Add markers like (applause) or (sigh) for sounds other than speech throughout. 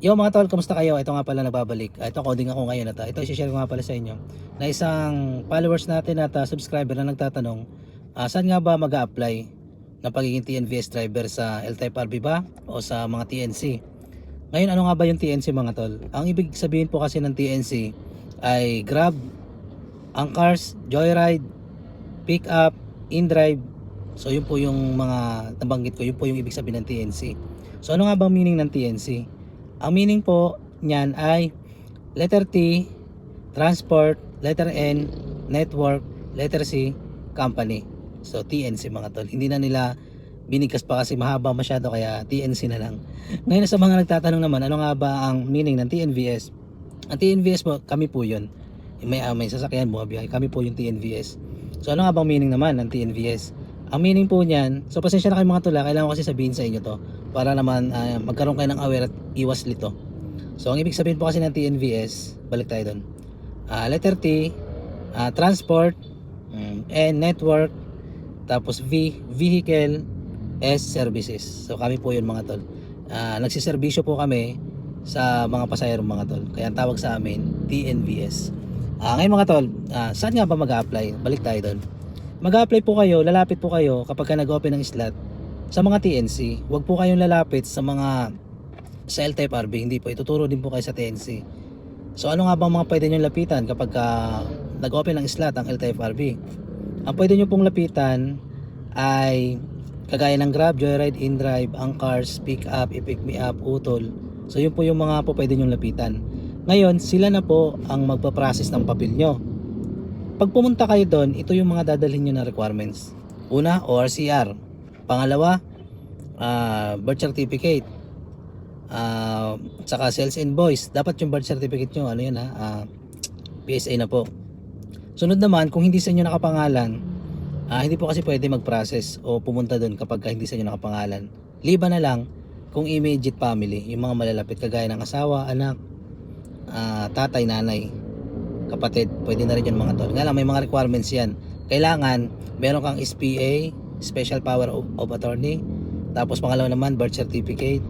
Yo mga tol, kumusta kayo? Ito nga pala nagbabalik. Ah, Ito coding ako ngayon at ah, ito i-share ko nga pala sa inyo na isang followers natin at ah, subscriber na nagtatanong ah, saan nga ba mag apply ng pagiging TNVS driver sa L-Type RB ba o sa mga TNC? Ngayon ano nga ba yung TNC mga tol? Ang ibig sabihin po kasi ng TNC ay Grab, Angkars, Joyride, Pick Up, InDrive. So yun po yung mga nabanggit ko, yun po yung ibig sabihin ng TNC. So ano nga bang meaning ng TNC? Ang meaning po niyan ay letter T, transport, letter N, network, letter C, company. So TNC mga tol. Hindi na nila binigkas pa kasi mahaba masyado kaya TNC na lang. (laughs) Ngayon sa mga nagtatanong naman, ano nga ba ang meaning ng TNVS? Ang TNVS po, kami po yun. May, ah, may sasakyan, bumabiyahe. Kami po yung TNVS. So ano nga bang meaning naman ng TNVS? Ang meaning po niyan, so pasensya na kayo mga tula, kailangan ko kasi sabihin sa inyo to para naman ah, magkaroon kayo ng aware at iwas lito. So ang ibig sabihin po kasi ng TNVS, balik tayo doon. Ah, letter T, ah, transport, mm, N, network, tapos V, vehicle, S, services. So kami po yun mga tol. Ah, nagsiservisyo po kami sa mga pasahero mga tol. Kaya ang tawag sa amin, TNVS. Ah, ngayon mga tol, ah, saan nga ba mag-apply? Balik tayo doon. Mag-apply po kayo, lalapit po kayo kapag ka nag-open ng slot sa mga TNC. Huwag po kayong lalapit sa mga sa L-type RB, hindi po. Ituturo din po kayo sa TNC. So ano nga bang mga pwede nyo lapitan kapag ka nag-open ng slot ang L-type RB? Ang pwede nyo pong lapitan ay kagaya ng Grab, Joyride, InDrive, Angkars, Pick Up, I-Pick Me Up, Utol. So yun po yung mga po pwede nyo lapitan. Ngayon, sila na po ang magpa-process ng papel nyo. Pag pumunta kayo doon, ito yung mga dadalhin nyo na requirements. Una, ORCR. Pangalawa, ah, birth certificate. Ah, saka sales invoice. Dapat yung birth certificate nyo, ano yun ha, ah, PSA na po. Sunod naman, kung hindi sa inyo nakapangalan, ah, hindi po kasi pwede mag-process o pumunta doon kapag hindi sa inyo nakapangalan. Liba na lang kung immediate family, yung mga malalapit kagaya ng asawa, anak, ah, tatay, nanay, kapatid, pwede na rin yung mga tol. Nga lang, may mga requirements yan. Kailangan, meron kang SPA, Special Power of, of Attorney, tapos pangalawa naman, birth certificate.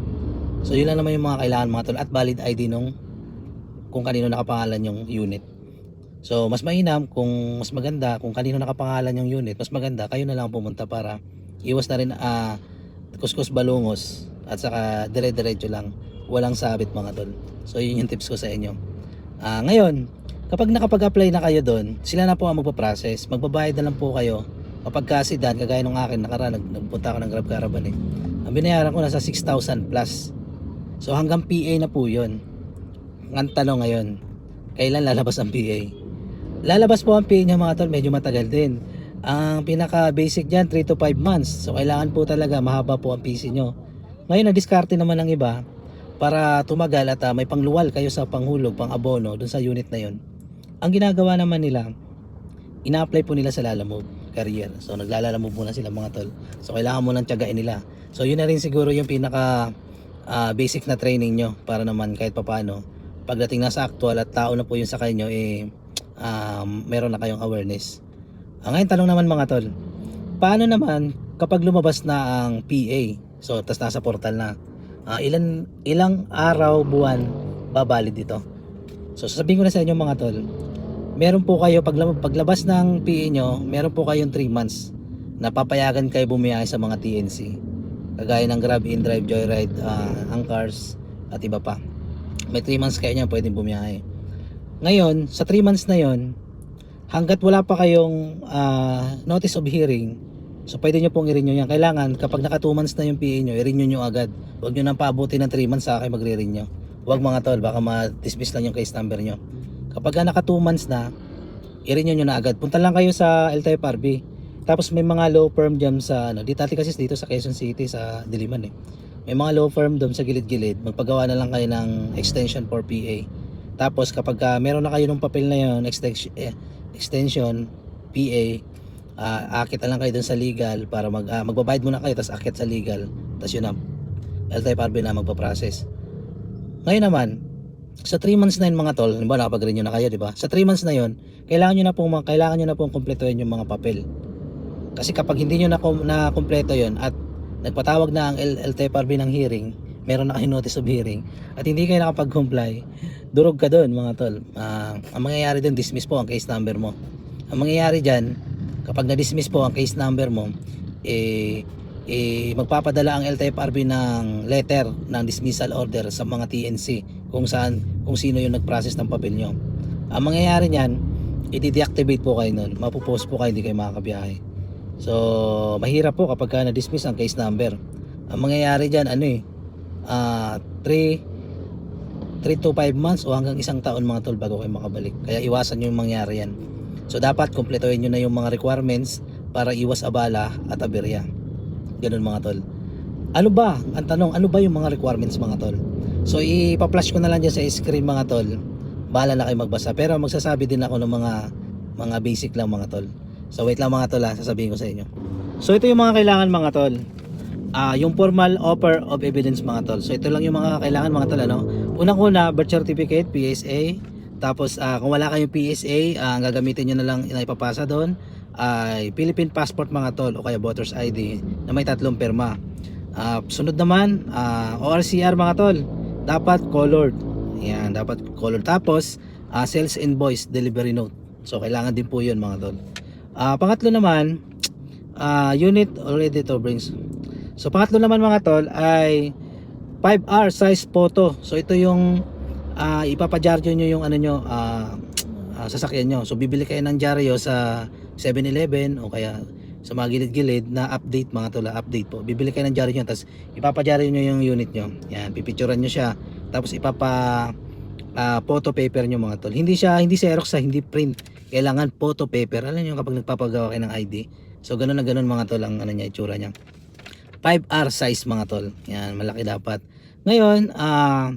So, yun lang naman yung mga kailangan mga tol. At valid ID nung kung kanino nakapangalan yung unit. So, mas mainam kung mas maganda, kung kanino nakapangalan yung unit, mas maganda, kayo na lang pumunta para iwas na rin ah, kuskus balungos at saka dire-diretso lang. Walang sabit mga tol. So, yun yung tips ko sa inyo. Ah, ngayon, kapag nakapag-apply na kayo doon, sila na po ang magpa-process. Magbabayad na lang po kayo. Kapag kasi dan, kagaya nung akin, nakaraan, nag, nagpunta ako ng Grab Caravan eh. Ang binayaran ko nasa 6,000 plus. So hanggang PA na po yun. Ang tanong ngayon, kailan lalabas ang PA? Lalabas po ang PA niya mga tol, medyo matagal din. Ang pinaka basic dyan, 3 to 5 months. So kailangan po talaga mahaba po ang PC nyo. Ngayon, na-discarte naman ng iba para tumagal at ah, may pangluwal kayo sa panghulog, pang abono dun sa unit na yun. Ang ginagawa naman nila, ina-apply po nila sa Lalamove career. So naglalalamove muna sila mga tol. So kailangan mo nang tiyagain nila. So yun na rin siguro yung pinaka ah, basic na training nyo para naman kahit papano pagdating na sa actual at tao na po yung sa kanyo eh um, meron na kayong awareness. Ang ngayon tanong naman mga tol, paano naman kapag lumabas na ang PA? So tas nasa portal na. Ah, ilan ilang araw buwan babalid dito? So sasabihin ko na sa inyo mga tol, meron po kayo pag paglabas ng PA nyo, meron po kayong 3 months na papayagan kayo bumiyahe sa mga TNC. Kagaya ng Grab, InDrive, Joyride, uh, Angkars at iba pa. May 3 months kayo niyan pwedeng bumiyahe. Ngayon, sa 3 months na yon, hanggat wala pa kayong ah, notice of hearing, so pwede nyo pong i-renew yan. Kailangan, kapag naka 2 months na yung PA nyo, i-renew nyo agad. Huwag nyo nang paabuti ng 3 months sa kayo magre-renew. Huwag mga tol, baka ma-dismiss lang yung case number nyo. Kapag ka naka 2 months na, i-renew nyo na agad. Punta lang kayo sa L-Type RB. Tapos may mga law firm dyan sa ano, dito dati kasi dito sa Quezon City sa Diliman eh. May mga law firm doon sa gilid-gilid. Magpagawa na lang kayo ng extension for PA. Tapos kapag ka meron na kayo ng papel na yon, extension, eh, extension PA, ah, akit na lang kayo doon sa legal para mag ah, magbabayad muna kayo tapos akit sa legal. Tapos yun na L-Type RB na magpa-process. Ngayon naman, sa 3 months na yun mga tol, halimbawa nakapag-renew na kayo, di ba? Sa 3 months na yun, kailangan nyo na pong, kailangan nyo na pong kumpletuhin yung mga papel. Kasi kapag hindi nyo na, na kumpleto yun at nagpatawag na ang LTFRB ng hearing, meron na kayo notice of hearing at hindi kayo nakapag-comply, durog ka doon mga tol. Ah, ang mangyayari doon, dismiss po ang case number mo. Ang mangyayari dyan, kapag na-dismiss po ang case number mo, eh, eh, magpapadala ang LTFRB ng letter ng dismissal order sa mga TNC kung saan kung sino yung nag-process ng papel nyo. Ang mangyayari niyan, i-deactivate po kayo nun. Mapupost po kayo, hindi kayo makakabiyahe. So, mahirap po kapag ka na-dismiss ang case number. Ang mangyayari dyan, ano eh, ah 3 3 to 5 months o hanggang isang taon mga tol bago kayo makabalik. Kaya iwasan nyo yung mangyari yan. So, dapat kumpletuhin nyo na yung mga requirements para iwas abala at aberya. Ganun mga tol. Ano ba? Ang tanong, ano ba yung mga requirements mga tol? So, ipa-flash ko na lang dyan sa screen mga tol. Bahala na kayo magbasa. Pero magsasabi din ako ng mga mga basic lang mga tol. So, wait lang mga tol ha, sasabihin ko sa inyo. So, ito yung mga kailangan mga tol. Ah, yung formal offer of evidence mga tol. So, ito lang yung mga kailangan mga tol ano. Unang-una, birth certificate, PSA. Tapos, ah, kung wala kayong PSA, ah, ang gagamitin nyo na lang na ipapasa doon ay Philippine passport mga tol o kaya voter's ID na may tatlong perma. Ah, sunod naman, ah, ORCR mga tol. Dapat colored. Yan, dapat colored. Tapos, ah, sales invoice, delivery note. So, kailangan din po yun mga tol. Ah, pangatlo naman, ah, unit already to brings. So, pangatlo naman mga tol ay 5R size photo. So, ito yung ah, ipapadyaryo nyo yung ano nyo, ah, ah, sasakyan nyo. So, bibili kayo ng dyaryo sa 7-Eleven o kaya sa mga gilid-gilid na update mga tol, ah, update po. Bibili kayo ng dyaryo nyo, tapos ipapadyaryo nyo yung unit nyo. Yan, pipicturean nyo siya. Tapos ipapa ah, photo paper nyo mga tol. Hindi siya, hindi Xerox sa hindi print. Kailangan photo paper. Alam nyo kapag nagpapagawa kayo ng ID. So, ganun na ganun mga tol ang ano niya, itsura niya. 5R size mga tol. Yan, malaki dapat. Ngayon, ah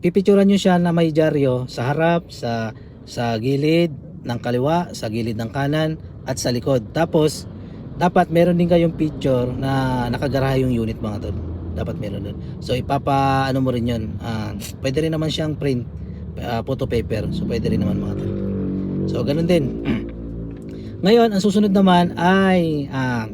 pipicturean nyo siya na may dyaryo sa harap, sa sa gilid ng kaliwa, sa gilid ng kanan at sa likod. Tapos dapat meron din kayong picture na nakagaraha yung unit mga tol. Dapat meron doon. So ipapa ano mo rin 'yon. Ah, pwede rin naman siyang print ah, photo paper. So pwede rin naman mga tol. So ganun din. (clears throat) Ngayon, ang susunod naman ay ah,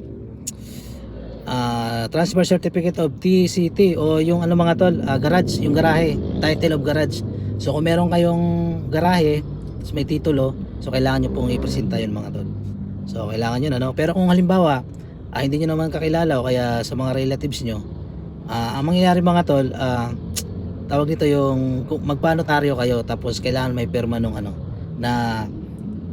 ah, transfer certificate of TCT o yung ano mga tol, ah, garage, yung garahe, title of garage. So kung meron kayong garahe, may titulo, so kailangan nyo pong ipresenta yun mga tol. So kailangan yun ano. Pero kung halimbawa, ah, hindi nyo naman kakilala o kaya sa mga relatives nyo, ah, ang mangyayari mga tol, ah, tawag nito yung magpanotaryo kayo tapos kailangan may perma nung ano na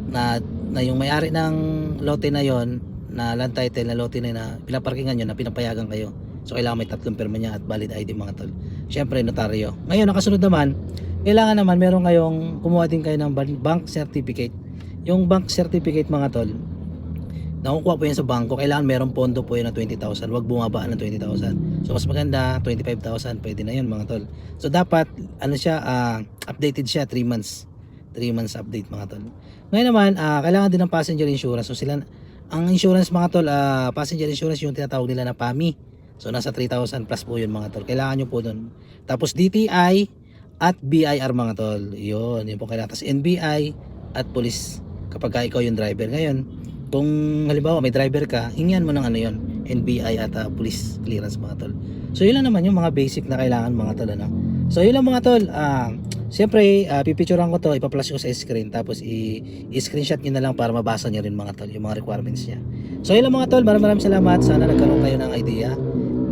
na na yung may-ari ng lote na yon na land title na lote na, na pinaparkingan nyo na pinapayagan kayo. So kailangan may tatlong perma niya at valid ID mga tol. Siyempre notaryo. Ngayon nakasunod naman, kailangan naman meron kayong kumuha din kayo ng ban- bank certificate. Yung bank certificate mga tol, nakukuha po yan sa bangko, kailangan meron pondo po yun na 20,000. Huwag bumaba ng 20,000. So mas maganda, 25,000 pwede na yun mga tol. So dapat, ano siya, ah, updated siya 3 months. 3 months update mga tol. Ngayon naman, ah, kailangan din ng passenger insurance. So sila, ang insurance mga tol, ah, passenger insurance yung tinatawag nila na PAMI. So nasa 3,000 plus po yun mga tol. Kailangan nyo po dun. Tapos DTI at BIR mga tol. Yun, yun po kailangan. Tapos NBI at police kapag ka ikaw yung driver. Ngayon, kung halimbawa may driver ka, hingian mo ng ano yun, NBI at ah, police clearance mga tol. So yun lang naman yung mga basic na kailangan mga tol. Ano? So yun lang mga tol. Ah, Siyempre, uh, pipicturean ko to, ipa-flash ko sa screen tapos i-screenshot niyo na lang para mabasa niyo rin mga tol, yung mga requirements niya. So yun lang mga tol, maraming maraming salamat. Sana nagkaroon kayo ng idea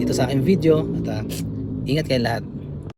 dito sa aking video at ah, ingat kayo lahat.